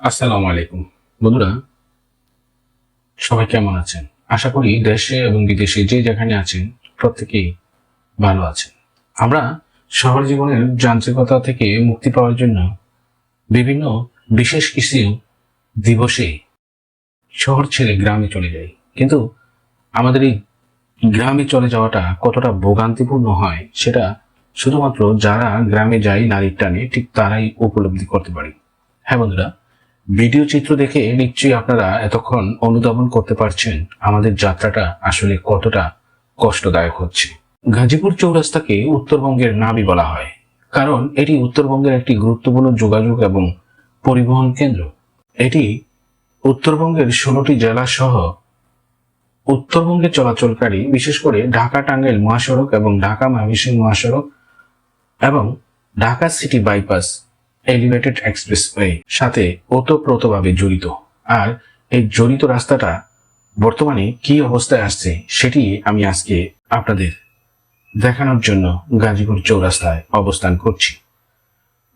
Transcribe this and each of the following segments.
আসসালামু আলাইকুম। বন্ধুরা, সবাই কেমন আছেন? আশা করি দেশে এবং বিদেশে যে যেখানে আছেন, প্রত্যেকেই ভালো আছেন। আমরা শহর জীবনের যান্ত্রিকতা থেকে মুক্তি পাওয়ার জন্য বিভিন্ন বিশেষ কিছু দিবসে শহর ছেড়ে গ্রামে চলে যাই। কিন্তু আমাদের এই গ্রামে চলে যাওয়াটা কতটা ভোগান্তিপূর্ণ হয়, সেটা শুধুমাত্র যারা গ্রামে যায় নারীর টানে, ঠিক তারাই উপলব্ধি করতে পারি। হ্যাঁ বন্ধুরা ভিডিও চিত্র দেখে নিশ্চয়ই আপনারা এতক্ষণ অনুধাবন করতে পারছেন আমাদের যাত্রাটা আসলে কতটা কষ্টদায়ক হচ্ছে। গাজীপুর চৌরাস্তাকে উত্তরবঙ্গের নাবি বলা হয়, কারণ এটি উত্তরবঙ্গের একটি গুরুত্বপূর্ণ যোগাযোগ এবং পরিবহন কেন্দ্র। এটি উত্তরবঙ্গের ষোলোটি জেলা সহ উত্তরবঙ্গে চলাচলকারী, বিশেষ করে ঢাকা টাঙ্গাইল মহাসড়ক এবং ঢাকা ময়মনসিংহ মহাসড়ক এবং Dhaka city bypass elevated expressway সাথে ওতপ্রোতভাবে জড়িত। আর এই জড়িত রাস্তাটা বর্তমানে কি অবস্থায় আসছে সেটি আমি আজকে আপনাদের দেখানোর জন্য গাজীপুর চৌরাস্তায় অবস্থান করছি।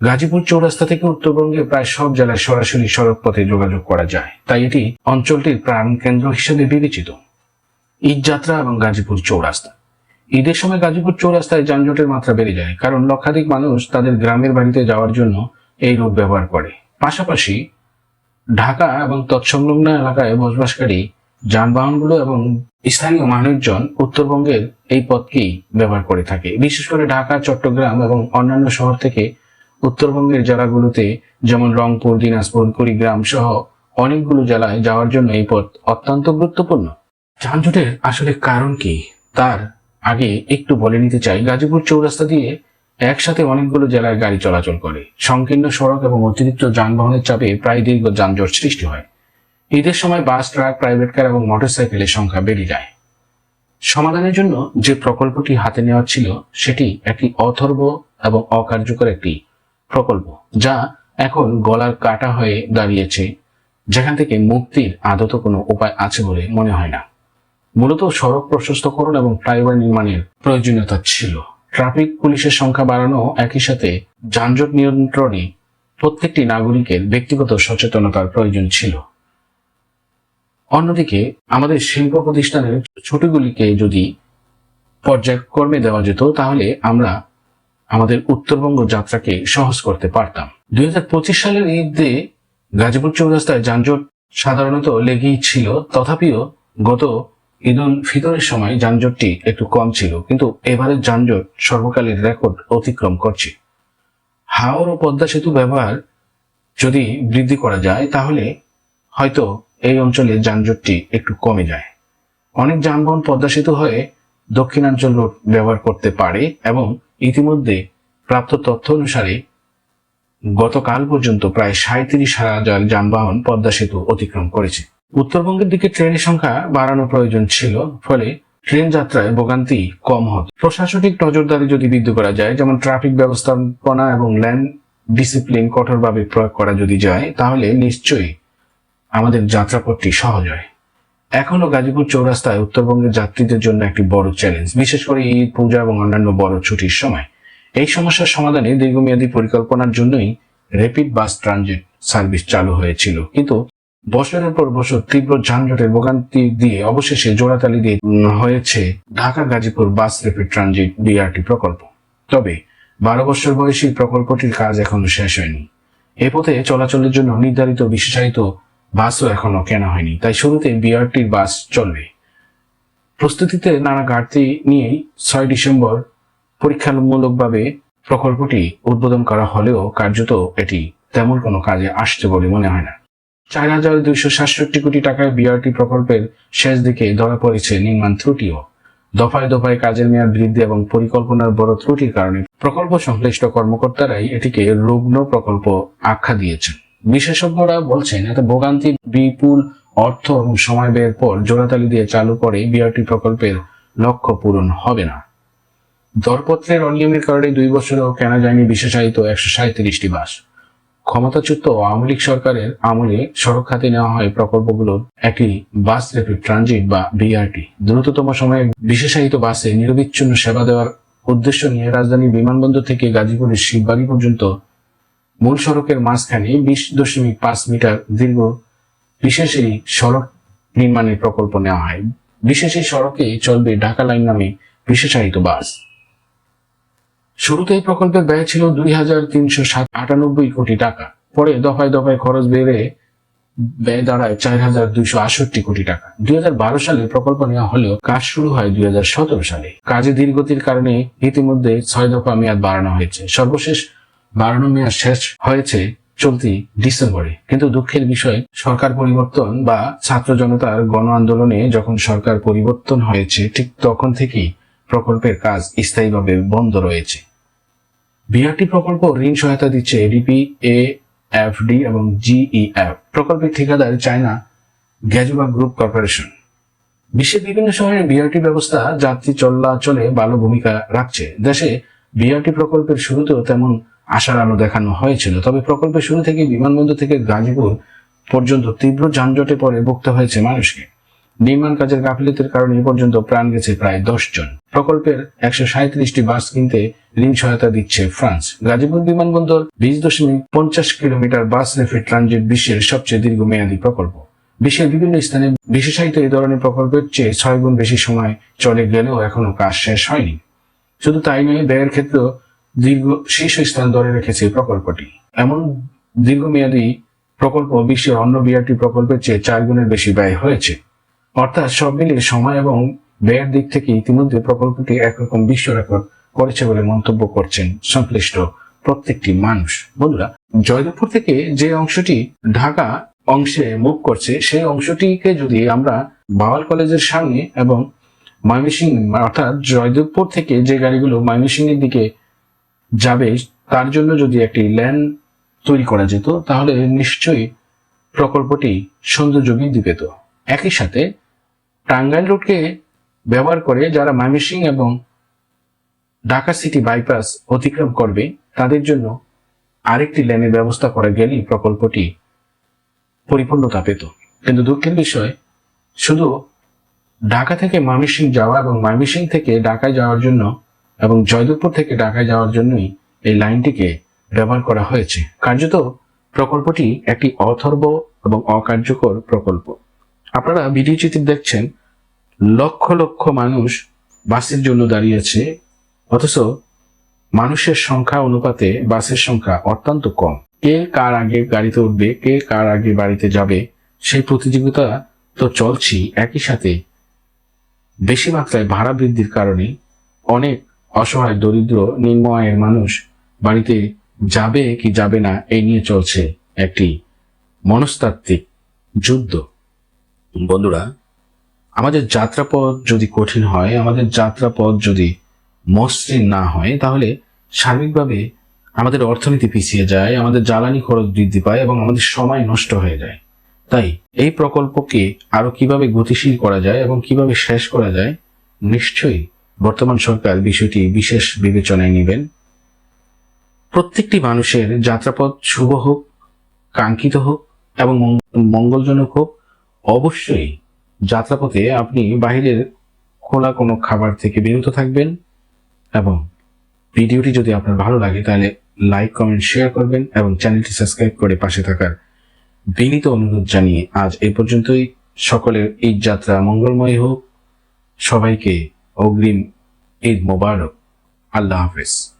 গাজীপুর চৌরাস্তা থেকে উত্তরবঙ্গে প্রায় সব জেলায় সরাসরি সড়ক পথে যোগাযোগ করা যায়। তাই এটি অঞ্চলটির প্রাণ কেন্দ্র হিসেবে বিবেচিত। ঈদযাত্রা এবং গাজীপুর চৌরাস্তা। ঈদের সময় গাজীপুর চৌরাস্তায় যানজটের মাত্রা বেড়ে যায়, কারণ লক্ষাধিক মানুষ তাদের গ্রামের বাড়িতে যাওয়ার জন্য এই রুট ব্যবহার করে। পাশাপাশি ঢাকা এবং তৎসংলগ্ন এলাকায় বসবাসকারী যানবাহনগুলো এবং স্থানীয় মানুষজন উত্তরবঙ্গের এই পথকেই ব্যবহার করে থাকে। বিশেষ করে ঢাকা, চট্টগ্রাম এবং অন্যান্য শহর থেকে উত্তরবঙ্গের জেলাগুলোতে যেমন রংপুর, দিনাজপুর, কুড়িগ্রাম সহ অনেকগুলো জেলায় যাওয়ার জন্য এই পথ অত্যন্ত গুরুত্বপূর্ণ। যানজটের আসলে কারণ কি? তার আগে একটু বলে নিতে চাই। গাজীপুর চৌরাস্তা দিয়ে একসাথে অনেকগুলো জেলায় গাড়ি চলাচল করে। সংকীর্ণ সড়ক এবং অতিরিক্ত যানবাহনের চাপে প্রায় দীর্ঘ যানজট সৃষ্টি হয়। ঈদের সময় বাস, ট্রাক, প্রাইভেট কার এবং মোটরসাইকেলের সংখ্যা বেড়ে যায়। সমাধানের জন্য যে প্রকল্পটি হাতে নেওয়া ছিল, সেটি একটি অথর্ব এবং অকার্যকর একটি প্রকল্প, যা এখন গলার কাটা হয়ে দাঁড়িয়েছে, যেখান থেকে মুক্তির আদত কোনো উপায় আছে বলে মনে হয় না। মূলত সড়ক প্রশস্তকরণ এবং ফ্লাইওভার নির্মাণের প্রয়োজনীয়তা ছিল। ট্রাফিক পুলিশের সংখ্যা বাড়ানো একই সাথে যানজট নিয়ন্ত্রণে প্রত্যেকটি নাগরিকের ব্যক্তিগত সচেতনতার প্রয়োজন ছিল। অন্যদিকে, আমাদের শিল্প প্রতিষ্ঠানের ছুটিগুলিকে যদি পর্যায়ক্রমে দেওয়া যেত, তাহলে আমরা আমাদের উত্তরবঙ্গ যাত্রাকে সহজ করতে পারতাম। দুই হাজার পঁচিশ সালের ঈদে গাজীপুর চৌরাস্তায় যানজট সাধারণত লেগেই ছিল। তথাপিও গত ঈদ উল ফিতরের সময় যানজটটি একটু কম ছিল, কিন্তু এবারের যানজট সর্বকালের রেকর্ড অতিক্রম করছে। হাওর ও পদ্মা সেতু ব্যবহার যদি বৃদ্ধি করা যায়, তাহলে হয়তো এই অঞ্চলে যানজটটি একটু কমে যায়। অনেক যানবাহন পদ্মা সেতু হয়ে দক্ষিণাঞ্চল রোড ব্যবহার করতে পারে এবং ইতিমধ্যে প্রাপ্ত তথ্য অনুসারে গতকাল পর্যন্ত প্রায় সাঁত্রিশ হাজার যানবাহন পদ্মা সেতু অতিক্রম করেছে। উত্তরবঙ্গের দিকে ট্রেনের সংখ্যা বাড়ানো প্রয়োজন ছিল, ফলে ট্রেন যাত্রায় ভোগান্তি কম হতো। প্রশাসনিক নজরদারি যদি বৃদ্ধি করা যায়, যেমন ট্রাফিক ব্যবস্থাপনা এবং ল্যান্ড ডিসিপ্লিন কঠোরভাবে প্রয়োগ করা যদি যায়, তাহলে নিশ্চয়ই আমাদের যাত্রাপথটি সহজ হয়। এখনও গাজীপুর চৌরাস্তায় উত্তরবঙ্গের যাত্রীদের জন্য একটি বড় চ্যালেঞ্জ বিশেষ করে ঈদ, পূজা এবং অন্যান্য বড় ছুটির সময়। এই সমস্যার সমাধানে দীর্ঘমেয়াদী পরিকল্পনার জন্যই র্যাপিড বাস ট্রানজিট সার্ভিস চালু হয়েছিল। কিন্তু বছরের পর বছর তীব্র যানজটের ভোগান্তি দিয়ে অবশেষে জোড়াতালি দিয়ে হয়েছে Dhaka Gazipur bus rapid transit BRT প্রকল্প। তবে বারো বছর বয়সী প্রকল্পটির কাজ এখনও শেষ হয়নি। এ পথে চলাচলের জন্য নির্ধারিত বিশেষায়িত বাসও এখনও কেনা হয়নি। তাই শুরুতে বিআরটির বাস চলবে। প্রস্তুতিতে নানা ঘাটতি নিয়েই ছয় ডিসেম্বর পরীক্ষামূলকভাবে প্রকল্পটি উদ্বোধন করা হলেও কার্যত এটি তেমন কোনো কাজে আসছে বলে মনে হয় না। চার হাজার দুইশো সাতষট্টি কোটি টাকায় বিআরটি প্রকল্পের শেষ দিকে ধরা পড়েছে নির্মাণ ত্রুটিও। দফায় দফায় কাজের মেয়াদ বৃদ্ধি এবং পরিকল্পনার বড় ত্রুটির কারণে প্রকল্প সংশ্লিষ্ট কর্মকর্তারাই এটিকে রুগ্ন প্রকল্প আখ্যা দিয়েছেন। বিশেষজ্ঞরা বলছেন, এত ভোগান্তি, বিপুল অর্থ এবং সময় ব্যয়ের পর জোড়াতালি দিয়ে চালু করে বিআরটি প্রকল্পের লক্ষ্য পূরণ হবে না। দরপত্রের অনিয়মের কারণে দুই বছরেও কেনা যায়নি বিশেষায়িত একশো সাঁত্রিশটি বাস। ক্ষমতাচ্যুত আওয়ামী লীগ সরকারের আমলে সড়ক খাতে নেওয়া হয় প্রকল্পগুলোর একটি বাস র্যাপিড ট্রানজিট বা বিআরটি। দ্রুততম সময়ে বিশেষায়িত বাসে নিরবিচ্ছিন্ন সেবা দেওয়ার উদ্দেশ্য নিয়ে রাজধানী বিমানবন্দর থেকে গাজীপুরের শিববাড়ি পর্যন্ত মূল সড়কের মাঝখানে বিশ দশমিক পাঁচ মিটার দীর্ঘ বিশেষ এই সড়ক নির্মাণের প্রকল্প নেওয়া হয়। বিশেষ এই সড়কে চলবে ঢাকা লাইন নামে বিশেষায়িত বাস। শুরুতে এই প্রকল্পের ব্যয় ছিল দুই হাজার তিনশো আটানব্বই কোটি টাকা। পরে দফায় দফায় খরচ বেড়ে ব্যয় দাঁড়ায় চার হাজার দুইশো আষট্টি কোটি টাকা। দুই হাজার বারো সালে প্রকল্প নেওয়া হলেও কাজ শুরু হয় দুই হাজার সতেরো সালে। কাজে ধীরগতির কারণে ইতিমধ্যে ছয় দফা মেয়াদ বাড়ানো হয়েছে। সর্বশেষ বাড়ানো মেয়াদ শেষ হয়েছে চলতি ডিসেম্বরে। কিন্তু দুঃখের বিষয়, সরকার পরিবর্তন বা ছাত্র জনতার গণ আন্দোলনে যখন সরকার পরিবর্তন হয়েছে, ঠিক তখন থেকেই প্রকল্পের কাজ স্থায়ীভাবে বন্ধ রয়েছে। বিআরটি প্রকল্প ঋণ সহায়তা দিচ্ছে এডিপি এ এফডি এবং জিইএফ প্রকল্পের ঠিকাদার চায়না গ্যাজুবা গ্রুপ কর্পোরেশন। বিশ্বের বিভিন্ন শহরে বিআরটি ব্যবস্থা যাত্রী চলাচলে ভালো ভূমিকা রাখছে। দেশে বিআরটি প্রকল্পের শুরুতেও তেমন আশার আলো দেখানো হয়েছিল, তবে প্রকল্পের শুরু থেকে বিমানবন্দর থেকে গাজীপুর পর্যন্ত তীব্র যানজটে পরে ভুগতে হয়েছে মানুষকে। নির্মাণ কাজের গাফিলতির কারণে এ পর্যন্ত প্রাণ গেছে প্রায় দশ জন। প্রকল্পের একশো সাঁত্রিশটি বাস কিনতে ঋণ সহায়তা দিচ্ছে ফ্রান্স। গাজীপুর বিমানবন্দর বিশ দশমিক পঞ্চাশ কিলোমিটার বাস রেফে ট্রানজিট বিশ্বের সবচেয়ে দীর্ঘমেয়াদী প্রকল্প। বিশ্বের বিভিন্ন স্থানে বিশেষায়িত এই ধরনের প্রকল্পের চেয়ে ছয় গুণ বেশি সময় চলে গেলেও এখনও কাজ শেষ হয়নি। শুধু তাই নয়, ব্যয়ের ক্ষেত্রেও দীর্ঘ শীর্ষস্থান ধরে রেখেছে এই প্রকল্পটি। এমন দীর্ঘমেয়াদী প্রকল্প বিশ্বের অন্য বিআরটি প্রকল্পের চেয়ে চার গুণের বেশি ব্যয় হয়েছে। অর্থাৎ সব মিলিয়ে সময় এবং ব্যয়ের দিক থেকে ইতিমধ্যে প্রকল্পটি একরকম বিশ্ব রেকর্ড করেছে বলে মন্তব্য করছেন সংশ্লিষ্ট প্রত্যেকটি মানুষ। বন্ধুরা, জয়দেবপুর থেকে যে অংশটি ঢাকা অংশে মুভ করছে, সেই অংশটিকে যদি আমরা বাওয়াল কলেজের সামনে এবং ময়মনসিং, অর্থাৎ জয়দেবপুর থেকে যে গাড়িগুলো ময়মনসিংহের দিকে যাবে, তার জন্য যদি একটি ল্যান তৈরি করা যেত, তাহলে নিশ্চয়ই প্রকল্পটি সৌন্দর্য বৃদ্ধি পেত। একই সাথে টাঙ্গাইল রোডকে ব্যবহার করে যারা ময়মনসিং এবং ঢাকা সিটি বাইপাস অতিক্রম করবে, তাদের জন্য আরেকটি লেনের ব্যবস্থা করা গেলেই প্রকল্পটি পরিপূর্ণতা পেত। কিন্তু দুঃখের বিষয়, শুধু ঢাকা থেকে ময়মনসিং যাওয়া এবং ময়মনসিং থেকে ঢাকায় যাওয়ার জন্য এবং জয়দেবপুর থেকে ঢাকায় যাওয়ার জন্যই এই লাইনটিকে ব্যবহার করা হয়েছে। কার্যত প্রকল্পটি একটি অথর্ব এবং অকার্যকর প্রকল্প। আপনারা ভিডিও চিত্র দেখছেন লক্ষ লক্ষ মানুষ বাসের জন্য দাঁড়িয়েছে অথচ মানুষের সংখ্যা অনুপাতে বাসের সংখ্যা অত্যন্ত কম। কে কার আগে গাড়িতে উঠবে, কে কার আগে বাড়িতে যাবে, সেই প্রতিযোগিতা তো চলছেই। একই সাথে বেশি মাত্রায় ভাড়া বৃদ্ধির কারণে অনেক অসহায়, দরিদ্র নিম্ন আয়ের মানুষ বাড়িতে যাবে কি যাবে না এই নিয়ে চলছে একটি মনস্তাত্ত্বিক যুদ্ধ। বন্ধুরা আমাদের যাত্রাপথ যদি কঠিন হয়, আমাদের যাত্রাপথ যদি মসৃণ না হয়, তাহলে সার্বিকভাবে আমাদের অর্থনীতি পিছিয়ে যায়, আমাদের জ্বালানি খরচ বৃদ্ধি পায় এবং আমাদের সময় নষ্ট হয়ে যায়। তাই এই প্রকল্পকে আরও কীভাবে গতিশীল করা যায় এবং কীভাবে শেষ করা যায়, নিশ্চয়ই বর্তমান সরকার বিষয়টি বিশেষ বিবেচনায় নেবেন। প্রত্যেকটি মানুষের যাত্রাপথ শুভ হোক, কাঙ্ক্ষিত হোক এবং মঙ্গলজনক হোক, অবশ্যই যাত্রাপথে আপনি বাহিরের খোলা কোনো খাবার থেকে বিরত থাকবেন এবং ভিডিওটি যদি আপনার ভালো লাগে, তাহলে লাইক, কমেন্ট, শেয়ার করবেন এবং চ্যানেলটি সাবস্ক্রাইব করে পাশে থাকার বিনীত অনুরোধ জানিয়ে আজ এই পর্যন্তই। সকলের ঈদ যাত্রা মঙ্গলময় হোক। সবাইকে অগ্রিম ঈদ মোবারক। আল্লাহ হাফেজ।